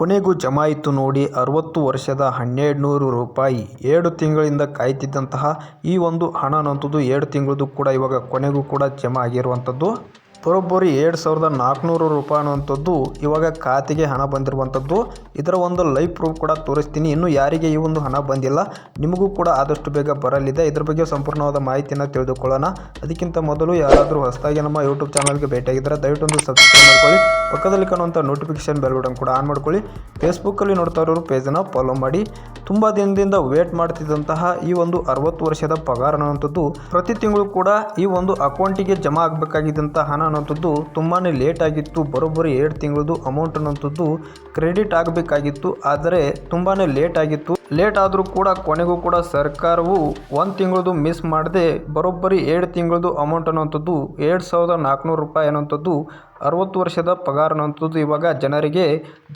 ಕೊನೆಗೂ ಜಮಾಯಿತು ನೋಡಿ ಅರವತ್ತು ವರ್ಷದ ಹನ್ನೆರಡುನೂರು ರೂಪಾಯಿ. ಎರಡು ತಿಂಗಳಿಂದ ಕಾಯ್ತಿದ್ದಂತಹ ಈ ಒಂದು ಹಣನಂತದ್ದು ಎರಡು ತಿಂಗಳದ್ದು ಕೂಡ ಇವಾಗ ಕೊನೆಗೂ ಕೂಡ ಜಮಾ ಆಗಿರುವಂಥದ್ದು ಬರೋಬ್ಬರಿ ಎರಡು ಸಾವಿರದ ನಾಲ್ಕುನೂರು ರೂಪಾಯಿ ಅನ್ನುವಂಥದ್ದು ಇವಾಗ ಖಾತೆಗೆ ಹಣ ಬಂದಿರುವಂಥದ್ದು. ಇದರ ಒಂದು ಲೈಫ್ ಪ್ರೂಫ್ ಕೂಡ ತೋರಿಸ್ತೀನಿ. ಇನ್ನು ಯಾರಿಗೆ ಈ ಒಂದು ಹಣ ಬಂದಿಲ್ಲ, ನಿಮಗೂ ಕೂಡ ಆದಷ್ಟು ಬೇಗ ಬರಲಿದೆ. ಇದ್ರ ಬಗ್ಗೆ ಸಂಪೂರ್ಣವಾದ ಮಾಹಿತಿಯನ್ನು ತಿಳಿದುಕೊಳ್ಳೋಣ. ಅದಕ್ಕಿಂತ ಮೊದಲು ಯಾರಾದರೂ ಹೊಸದಾಗಿ ನಮ್ಮ ಯೂಟ್ಯೂಬ್ ಚಾನಲ್ಗೆ ಭೇಟಿಯಾಗಿದ್ದರೆ ದಯವಿಟ್ಟು ಒಂದು ಸಬ್ಸ್ಕ್ರೈಬ್ ಮಾಡ್ಕೊಳ್ಳಿ. ಪಕ್ಕದಲ್ಲಿ ಕಾಣುವಂಥ ನೋಟಿಫಿಕೇಷನ್ ಬೆಲ್ ಬಟನ್ ಕೂಡ ಆನ್ ಮಾಡ್ಕೊಳ್ಳಿ. ಫೇಸ್ಬುಕ್ಕಲ್ಲಿ ನೋಡ್ತಾ ಇರೋರು ಪೇಜನ್ನು ಫಾಲೋ ಮಾಡಿ. ತುಂಬ ದಿನದಿಂದ ವೇಟ್ ಮಾಡ್ತಿದ್ದಂತಹ ಈ ಒಂದು ಅರವತ್ತು ವರ್ಷದ ಪಗಾರ ಅನ್ನುವಂಥದ್ದು ಪ್ರತಿ ತಿಂಗಳು ಕೂಡ ಈ ಒಂದು ಅಕೌಂಟಿಗೆ ಜಮಾ ಆಗಬೇಕಾಗಿದ್ದಂಥ ಹಣ ಅನ್ನುವಂಥದ್ದು ತುಂಬಾ ಲೇಟ್ ಆಗಿತ್ತು. ಬರೋಬ್ಬರಿ ಎರಡು ತಿಂಗಳದು ಅಮೌಂಟ್ ಅನ್ನೋಂಥದ್ದು ಕ್ರೆಡಿಟ್ ಆಗಬೇಕಾಗಿತ್ತು. ಆದರೆ ತುಂಬಾ ಲೇಟ್ ಆಗಿತ್ತು. ಲೇಟ್ ಆದರೂ ಕೂಡ ಕೊನೆಗೂ ಕೂಡ ಸರ್ಕಾರವು ಒಂದು ತಿಂಗಳದು ಮಿಸ್ ಮಾಡದೆ ಬರೋಬ್ಬರಿ ಎರಡು ತಿಂಗಳದು ಅಮೌಂಟ್ ಅನ್ನೋಂಥದ್ದು ಎರಡು ಸಾವಿರದ ನಾಲ್ಕುನೂರು ರೂಪಾಯಿ ಅನ್ನುವಂಥದ್ದು ಅರವತ್ತು ವರ್ಷದ ಪಗಾರ ಅನ್ನುವಂಥದ್ದು ಇವಾಗ ಜನರಿಗೆ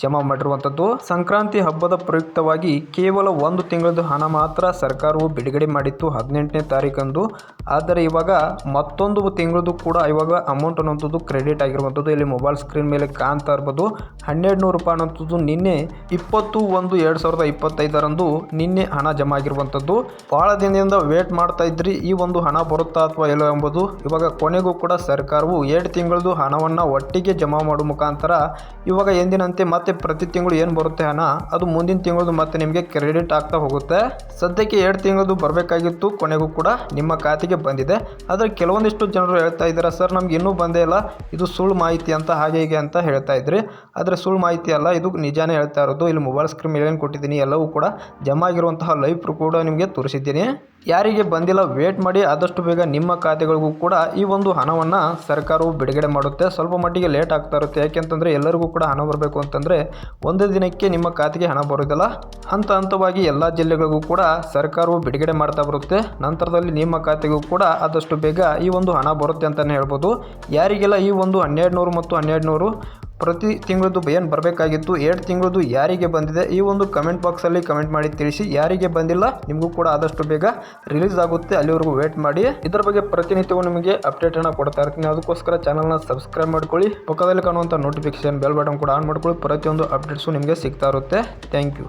ಜಮಾ ಮಾಡಿರುವಂಥದ್ದು. ಸಂಕ್ರಾಂತಿ ಹಬ್ಬದ ಪ್ರಯುಕ್ತವಾಗಿ ಕೇವಲ ಒಂದು ತಿಂಗಳದ್ದು ಹಣ ಮಾತ್ರ ಸರ್ಕಾರವು ಬಿಡುಗಡೆ ಮಾಡಿತ್ತು ಹದಿನೆಂಟನೇ ತಾರೀಕಂದು ಆದರೆ ಇವಾಗ ಮತ್ತೊಂದು ತಿಂಗಳದ್ದು ಕೂಡ ಇವಾಗ ಅಮೌಂಟ್ ಅನ್ನೋಂಥದ್ದು ಕ್ರೆಡಿಟ್ ಆಗಿರುವಂಥದ್ದು. ಇಲ್ಲಿ ಮೊಬೈಲ್ ಸ್ಕ್ರೀನ್ ಮೇಲೆ ಕಾಣ್ತಾ ಇರ್ಬೋದು. ಹನ್ನೆರಡು ನೂರು ರೂಪಾಯಿ ಅನ್ನೋಂಥದ್ದು ನಿನ್ನೆ ಇಪ್ಪತ್ತು ಒಂದು ಎರಡು ಸಾವಿರದ ಇಪ್ಪತ್ತೈದರಂದು ನಿನ್ನೆ ಹಣ ಜಮಾ ಆಗಿರುವಂಥದ್ದು. ಬಹಳ ದಿನದಿಂದ ವೇಟ್ ಮಾಡ್ತಾ ಇದ್ರಿ, ಈ ಒಂದು ಹಣ ಬರುತ್ತಾ ಅಥವಾ ಇಲ್ಲ ಎಂಬುದು. ಇವಾಗ ಕೊನೆಗೂ ಕೂಡ ಸರ್ಕಾರವು ಎರಡು ತಿಂಗಳದ್ದು ಹಣವನ್ನು ಒಟ್ಟಿಗೆ ಜಮಾ ಮಾಡೋ ಮುಖಾಂತರ ಇವಾಗ ಎಂದಿನಂತೆ ಮತ್ತೆ ಪ್ರತಿ ತಿಂಗಳು ಏನು ಬರುತ್ತೆ ಹಣ ಅದು ಮುಂದಿನ ತಿಂಗಳದು ಮತ್ತೆ ನಿಮಗೆ ಕ್ರೆಡಿಟ್ ಆಗ್ತಾ ಹೋಗುತ್ತೆ. ಸದ್ಯಕ್ಕೆ ಎರಡು ತಿಂಗಳದು ಬರಬೇಕಾಗಿತ್ತು, ಕೊನೆಗೂ ಕೂಡ ನಿಮ್ಮ ಖಾತೆಗೆ ಬಂದಿದೆ. ಆದರೆ ಕೆಲವೊಂದಿಷ್ಟು ಜನರು ಹೇಳ್ತಾ ಇದ್ದಾರೆ, ಸರ್, ನಮ್ಗೆ ಇನ್ನೂ ಬಂದೇ ಇಲ್ಲ. ಇದು ಸುಳ್ಳು ಮಾಹಿತಿ ಅಂತ, ಹಾಗೆ ಹೀಗೆ ಅಂತ ಹೇಳ್ತಾ ಇದ್ರಿ. ಆದರೆ ಸುಳ್ಳು ಮಾಹಿತಿ ಅಲ್ಲ, ಇದು ನಿಜಾನೇ ಹೇಳ್ತಾ ಇರೋದು. ಇಲ್ಲಿ ಮೊಬೈಲ್ ಸ್ಕ್ರೀನ್ ಮೇಲೆ ಏನು ಕೊಟ್ಟಿದ್ದೀನಿ, ಎಲ್ಲವೂ ಕೂಡ ಜಮಾ ಆಗಿರುವಂತಹ ಲೈವ್ ಕೂಡ ನಿಮಗೆ ತೋರಿಸಿದ್ದೀನಿ. ಯಾರಿಗೆ ಬಂದಿಲ್ಲ ವೇಟ್ ಮಾಡಿ ಆದಷ್ಟು ಬೇಗ ನಿಮ್ಮ ಖಾತೆಗಳಿಗೂ ಕೂಡ ಈ ಒಂದು ಹಣವನ್ನು ಸರ್ಕಾರವು ಬಿಡುಗಡೆ ಮಾಡುತ್ತೆ. ಸ್ವಲ್ಪ ಮಟ್ಟಿಗೆ ಲೇಟ್ ಆಗ್ತಾ ಇರುತ್ತೆ. ಯಾಕೆಂತಂದರೆ ಎಲ್ಲರಿಗೂ ಕೂಡ ಹಣ ಬರಬೇಕು ಅಂತಂದರೆ ಒಂದೇ ದಿನಕ್ಕೆ ನಿಮ್ಮ ಖಾತೆಗೆ ಹಣ ಬರೋದಿಲ್ಲ ಹಂತ ಹಂತವಾಗಿ ಎಲ್ಲ ಜಿಲ್ಲೆಗಳಿಗೂ ಕೂಡ ಸರ್ಕಾರವು ಬಿಡುಗಡೆ ಮಾಡ್ತಾ ಬರುತ್ತೆ. ನಂತರದಲ್ಲಿ ನಿಮ್ಮ ಖಾತೆಗೂ ಕೂಡ ಆದಷ್ಟು ಬೇಗ ಈ ಒಂದು ಹಣ ಬರುತ್ತೆ ಅಂತಲೇ ಹೇಳ್ಬೋದು. ಯಾರಿಗೆಲ್ಲ ಈ ಒಂದು ಹನ್ನೆರಡು ನೂರು ಮತ್ತು ಹನ್ನೆರಡು ನೂರು ಪ್ರತಿ ತಿಂಗಳದ್ದು ಏನು ಬರಬೇಕಾಗಿತ್ತು ಎರಡು ತಿಂಗಳದ್ದು ಯಾರಿಗೆ ಬಂದಿದೆ, ಈ ಒಂದು ಕಮೆಂಟ್ ಬಾಕ್ಸಲ್ಲಿ ಕಮೆಂಟ್ ಮಾಡಿ ತಿಳಿಸಿ ಯಾರಿಗೆ ಬಂದಿಲ್ಲ, ನಿಮಗೂ ಕೂಡ ಆದಷ್ಟು ಬೇಗ ರಿಲೀಸ್ ಆಗುತ್ತೆ, ಅಲ್ಲಿವರೆಗೂ ವೇಟ್ ಮಾಡಿ. ಇದರ ಬಗ್ಗೆ ಪ್ರತಿನಿತ್ಯವೂ ನಿಮಗೆ ಅಪ್ಡೇಟನ್ನು ಕೊಡ್ತಾ ಇರ್ತೀನಿ. ಅದಕ್ಕೋಸ್ಕರ ಚಾನಲ್ನ ಸಬ್ಸ್ಕ್ರೈಬ್ ಮಾಡ್ಕೊಳ್ಳಿ. ಪಕ್ಕದಲ್ಲಿ ಕಾಣುವಂಥ ನೋಟಿಫಿಕೇಶನ್ ಬೆಲ್ ಬಟನ್ ಕೂಡ ಆನ್ ಮಾಡ್ಕೊಳ್ಳಿ. ಪ್ರತಿಯೊಂದು ಅಪ್ಡೇಟ್ಸು ನಿಮಗೆ ಸಿಗ್ತಾ ಇರುತ್ತೆ. Thank you